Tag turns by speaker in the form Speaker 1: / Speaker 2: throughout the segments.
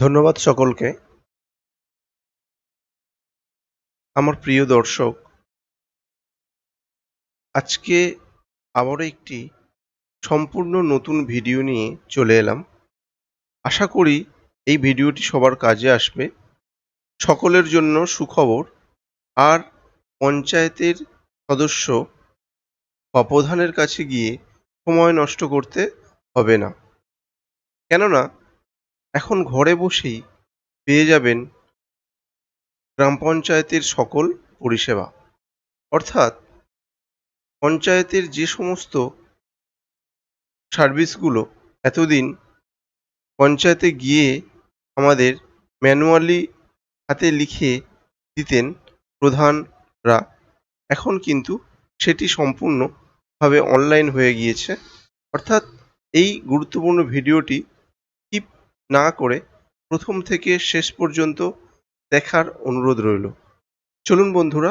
Speaker 1: ধন্যবাদ সকলকে। আমার প্রিয় দর্শক, আজকে আবারও একটি সম্পূর্ণ নতুন ভিডিও নিয়ে চলে এলাম। আশা করি এই ভিডিওটি সবার কাজে আসবে। সকলের জন্য সুখবর। আর পঞ্চায়েতের সদস্য বা প্রধানের কাছে গিয়ে সময় নষ্ট করতে হবে না। কেননা এখন ঘরে বসেই পেয়ে যাবেন গ্রাম পঞ্চায়েতের সকল পরিষেবা। অর্থাৎ পঞ্চায়েতের যে সমস্ত সার্ভিসগুলো এতদিন পঞ্চায়েতে গিয়ে আমাদের ম্যানুয়ালি হাতে লিখে দিতেন প্রধানরা, এখন কিন্তু সেটি সম্পূর্ণভাবে অনলাইন হয়ে গিয়েছে। অর্থাৎ এই গুরুত্বপূর্ণ ভিডিওটি না করে প্রথম থেকে শেষ পর্যন্ত দেখার অনুরোধ রইল। চলুন বন্ধুরা,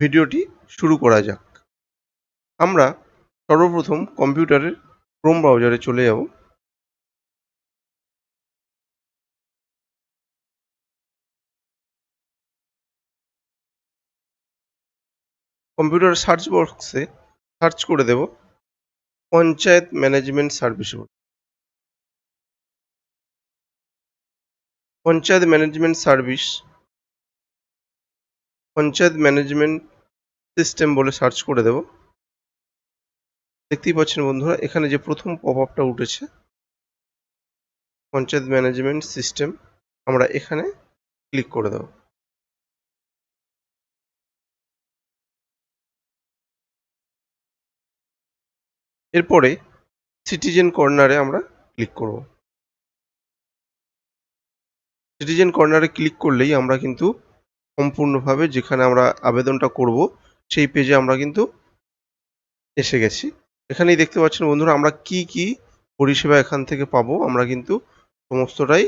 Speaker 1: ভিডিওটি শুরু করা যাক। আমরা সর্বপ্রথম কম্পিউটারের ক্রোম ব্রাউজারে চলে যাব। কম্পিউটার সার্চ বক্সে সার্চ করে দেব, panchayat management service panchayat management service. Panchayat management system বলে সার্চ করে দেব। দেখতেই পাচ্ছেন বন্ধুরা, এখানে যে প্রথম পপ আপটা উঠেছে, পঞ্চায়েত ম্যানেজমেন্ট সিস্টেম, আমরা এখানে ক্লিক করে দেব। এরপরে সিটিজেন কর্নারে আমরা ক্লিক করব। সিটিজেন কর্নারে ক্লিক করলেই আমরা কিন্তু সম্পূর্ণভাবে যেখানে আমরা আবেদনটা করব, সেই পেজে আমরা কিন্তু এসে গেছি। এখানেই দেখতে পাচ্ছেন বন্ধুরা, আমরা কি কি পরিষেবা এখান থেকে পাবো, আমরা কিন্তু সমস্তটাই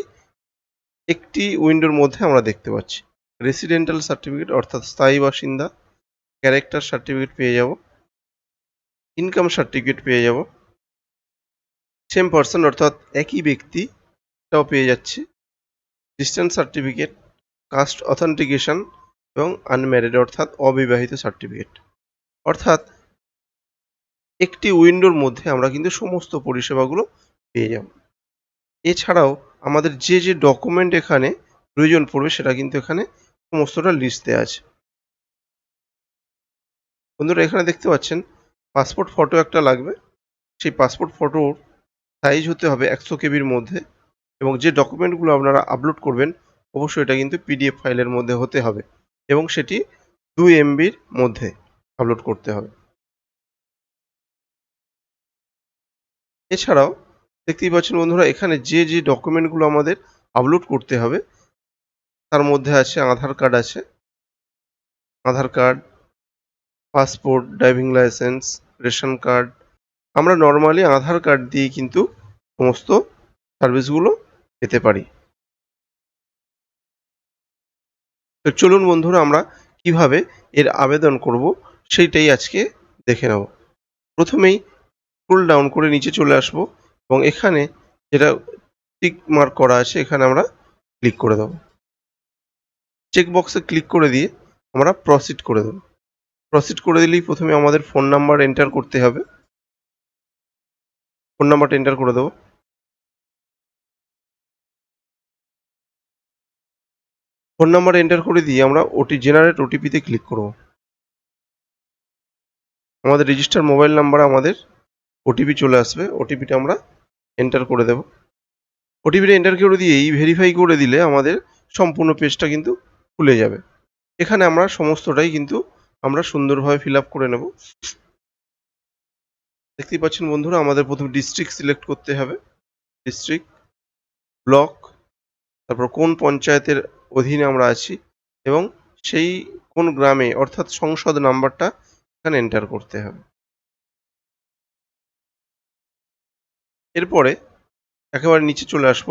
Speaker 1: একটি উইন্ডোর মধ্যে আমরা দেখতে পাচ্ছি। রেসিডেন্টাল সার্টিফিকেট অর্থাৎ স্থায়ী বাসিন্দা ক্যারেক্টার সার্টিফিকেট পেয়ে যাব ইনকাম সার্টিফিকেট পেয়ে যাব সেম পার্সন অর্থাৎ একই ব্যক্তিটাও পেয়ে যাচ্ছি। ডিস্টেন্স সার্টিফিকেট কাস্ট অথেন্টিকেশন এবং আনম্যারিড অর্থাৎ অবিবাহিত সার্টিফিকেট অর্থাৎ একটি উইন্ডোর মধ্যে আমরা কিন্তু সমস্ত পরিষেবাগুলো পেয়ে যাব। এছাড়াও আমাদের যে যে ডকুমেন্ট এখানে প্রয়োজন পড়বে সেটা কিন্তু এখানে সমস্তটা লিস্ট আছে। বন্ধুরা, এখানে দেখতে পাচ্ছেন পাসপোর্ট ফটো একটা লাগবে। সেই পাসপোর্ট ফটোর সাইজ হতে হবে একশো কেবির মধ্যে। এবং যে ডকুমেন্টগুলো আপনারা আপলোড করবেন, অবশ্যই এটা কিন্তু পিডিএফ ফাইলের মধ্যে হতে হবে এবং সেটি দুই এমবির মধ্যে আপলোড করতে হবে। এছাড়াও দেখতেই পাচ্ছেন বন্ধুরা, এখানে যে যে ডকুমেন্টগুলো আমাদের আপলোড করতে হবে, তার মধ্যে আছে আধার কার্ড আছে, Aadhaar card passport driving licence ration card আমরা নর্মালি আধার কার্ড দিয়ে কিন্তু সমস্ত সার্ভিসগুলো পেতে পারি। তো চলুন বন্ধুরা, আমরা কীভাবে এর আবেদন করব সেইটাই আজকে দেখে নেব। প্রথমেই স্ক্রোল ডাউন করে নিচে চলে আসব এবং এখানে যেটা টিক মার্ক করা আছে, এখানে আমরা ক্লিক করে দেব। চেক বক্সে ক্লিক করে দিয়ে আমরা প্রসিড করে দেব। প্রসিড করে দিলেই প্রথমে আমাদের ফোন নাম্বার এন্টার করতে হবে। ফোন নাম্বারটা এন্টার করে দেবো। ফোন নাম্বার এন্টার করে দিয়ে আমরা ওটি জেনারেট ওটিপিতে ক্লিক করব। আমাদের রেজিস্টার মোবাইল নাম্বার আমাদের ওটিপি চলে আসবে। ওটিপিটা আমরা এন্টার করে দেব। ওটিপিটা এন্টার করে দিয়ে এই ভেরিফাই করে দিলে আমাদের সম্পূর্ণ পেজটা কিন্তু খুলে যাবে। এখানে আমরা সমস্তটাই কিন্তু আমরা সুন্দরভাবে ফিল আপ করে নেব। দেখতেই পাচ্ছেন বন্ধুরা, আমাদের প্রথম ডিস্ট্রিক্ট সিলেক্ট করতে হবে। ডিস্ট্রিক্ট ব্লক তারপর কোন পঞ্চায়েতের অধীনে আমরা আছি এবং সেই কোন গ্রামে, অর্থাৎ সংসদ নাম্বারটা এখানে এন্টার করতে হবে। এরপরে একেবারে নিচে চলে আসব।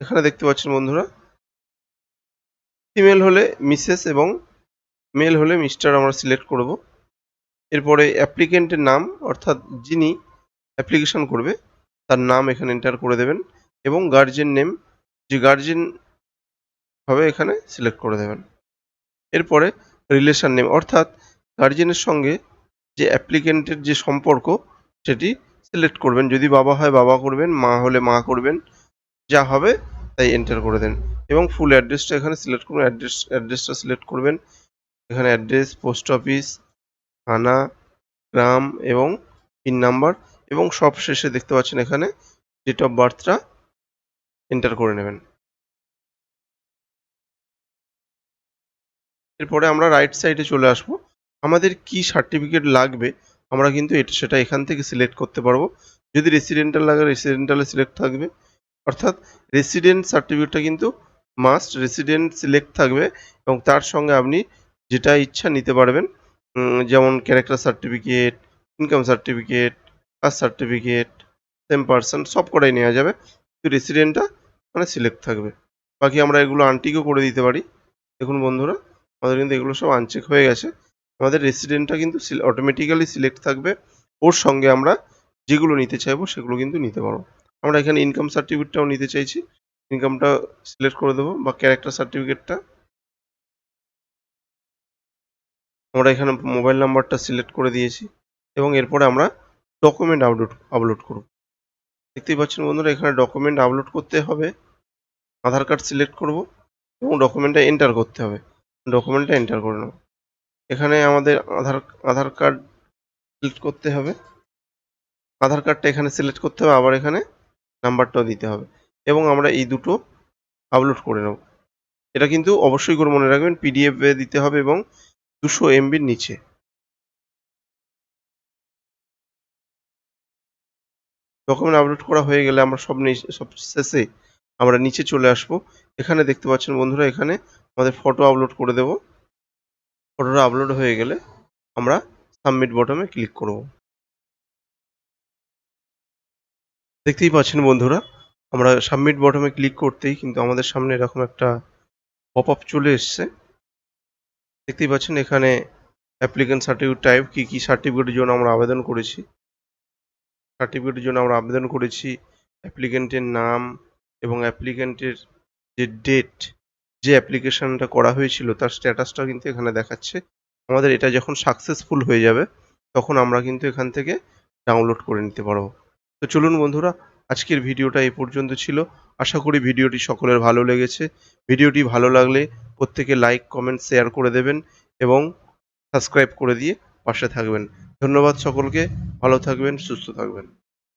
Speaker 1: এখানে দেখতে পাচ্ছেন বন্ধুরা ফিমেল হলে মিসেস এবং মেল হলে মিস্টার আমরা সিলেক্ট করব। এরপরে অ্যাপ্লিকেন্টের নাম, অর্থাৎ যিনি অ্যাপ্লিকেশন করবে, তার নাম এখানে এন্টার করে দেবেন এবং গার্জেন নেম যে গার্জেন হবে এখানে সিলেক্ট করে দেবেন। এরপরে রিলেশন নেম অর্থাৎ গার্জেনের সঙ্গে যে অ্যাপ্লিকেন্টের যে সম্পর্ক সেটি সিলেক্ট করবেন। যদি বাবা হয় বাবা করবেন, মা হলে মা করবেন, যা হবে তাই এন্টার করে দেন। এবং ফুল অ্যাড্রেসটা এখানে সিলেক্ট করবেন অ্যাড্রেস অ্যাড্রেসটা সিলেক্ট করবেন। এখানে অ্যাড্রেস পোস্ট অফিস থানা, গ্রাম এবং পিন নাম্বার এবং সব শেষে দেখতে পাচ্ছেন এখানে ডেট অফ বার্থটা এন্টার করে নেবেন। এরপরে আমরা রাইট সাইডে চলে আসব। আমাদের কি সার্টিফিকেট লাগবে, আমরা কিন্তু এটা, সেটা এখান থেকে সিলেক্ট করতে পারব। যদি রেসিডেন্টাল লাগে রেসিডেন্টালে সিলেক্ট থাকবে। অর্থাৎ রেসিডেন্ট সার্টিফিকেটটা কিন্তু মাস্ট রেসিডেন্ট সিলেক্ট থাকবে এবং তার সঙ্গে আপনি যেটা ইচ্ছা নিতে পারবেন যেমন character certificate income certificate caste certificate same person সব কটাই নেওয়া যাবে। কিন্তু রেসিডেন্টটা মানে সিলেক্ট থাকবে। বাকি আমরা এগুলো আনটিকও করে দিতে পারি। দেখুন বন্ধুরা আমাদের কিন্তু এগুলো সব আনচেক হয়ে গেছে। আমাদের রেসিডেন্টটা কিন্তু অটোমেটিক্যালি সিলেক্ট থাকবে। ওর সঙ্গে আমরা যেগুলো নিতে চাইব সেগুলো কিন্তু নিতে পারব। আমরা এখানে ইনকাম সার্টিফিকেটটাও নিতে চাইছি। ইনকামটা সিলেক্ট করে দেবো বা ক্যারেক্টার সার্টিফিকেটটা আমরা এখানে মোবাইল নাম্বারটা সিলেক্ট করে দিয়েছি এবং এরপরে আমরা ডকুমেন্ট আপলোড আপলোড করব। দেখতেই পাচ্ছেন বন্ধুরা, এখানে ডকুমেন্ট আপলোড করতে হবে, আধার কার্ড সিলেক্ট করব এবং ডকুমেন্টটা এন্টার করতে হবে। ডকুমেন্টটা এন্টার করে নেব। এখানে আমাদের আধার আধার কার্ড সিলেক্ট করতে হবে। আধার কার্ডটা এখানে সিলেক্ট করতে হবে, আবার এখানে নাম্বারটাও দিতে হবে। এবং আমরা এই দুটো আপলোড করে নেব। এটা কিন্তু অবশ্যই করে মনে রাখবেন পিডিএফ দিতে হবে এবং দুশো এমবির নিচে। ডকুমেন্ট আপলোড করা হয়ে গেলে আমরা সব সব শেষে আমরা নিচে চলে আসব। এখানে দেখতে পাচ্ছেন বন্ধুরা, এখানে আমাদের ফটো আপলোড করে দেব। ফটোটা আপলোড হয়ে গেলে আমরা সাবমিট বটমে ক্লিক করব। দেখতেই পাচ্ছেন বন্ধুরা, আমরা সাবমিট বটমে ক্লিক করতেই কিন্তু আমাদের সামনে এরকম একটা পপ আপ চলে এসছে। দেখতেই পাচ্ছেন এখানে অ্যাপ্লিকেন্ট সার্টিফিকেট টাইপ কী কী সার্টিফিকেটের জন্য আমরা আবেদন করেছি। সার্টিফিকেটের জন্য আমরা আবেদন করেছি অ্যাপ্লিকেন্টের নাম এবং অ্যাপ্লিকেন্টের যে ডেট যে অ্যাপ্লিকেশনটা করা হয়েছিল, তার স্ট্যাটাসটা কিন্তু এখানে দেখাচ্ছে। আমাদের এটা যখন সাকসেসফুল হয়ে যাবে, তখন আমরা কিন্তু এখান থেকে ডাউনলোড করে নিতে পারব। তো চলুন বন্ধুরা, আজকের ভিডিওটা এ পর্যন্ত ছিল। আশা করি ভিডিওটি সকলের ভালো লেগেছে। ভিডিওটি ভালো লাগলে প্রত্যেকে লাইক কমেন্ট শেয়ার করে দেবেন এবং সাবস্ক্রাইব করে দিয়ে পাশে থাকবেন। ধন্যবাদ সকলকে। ভালো থাকবেন, সুস্থ থাকবেন।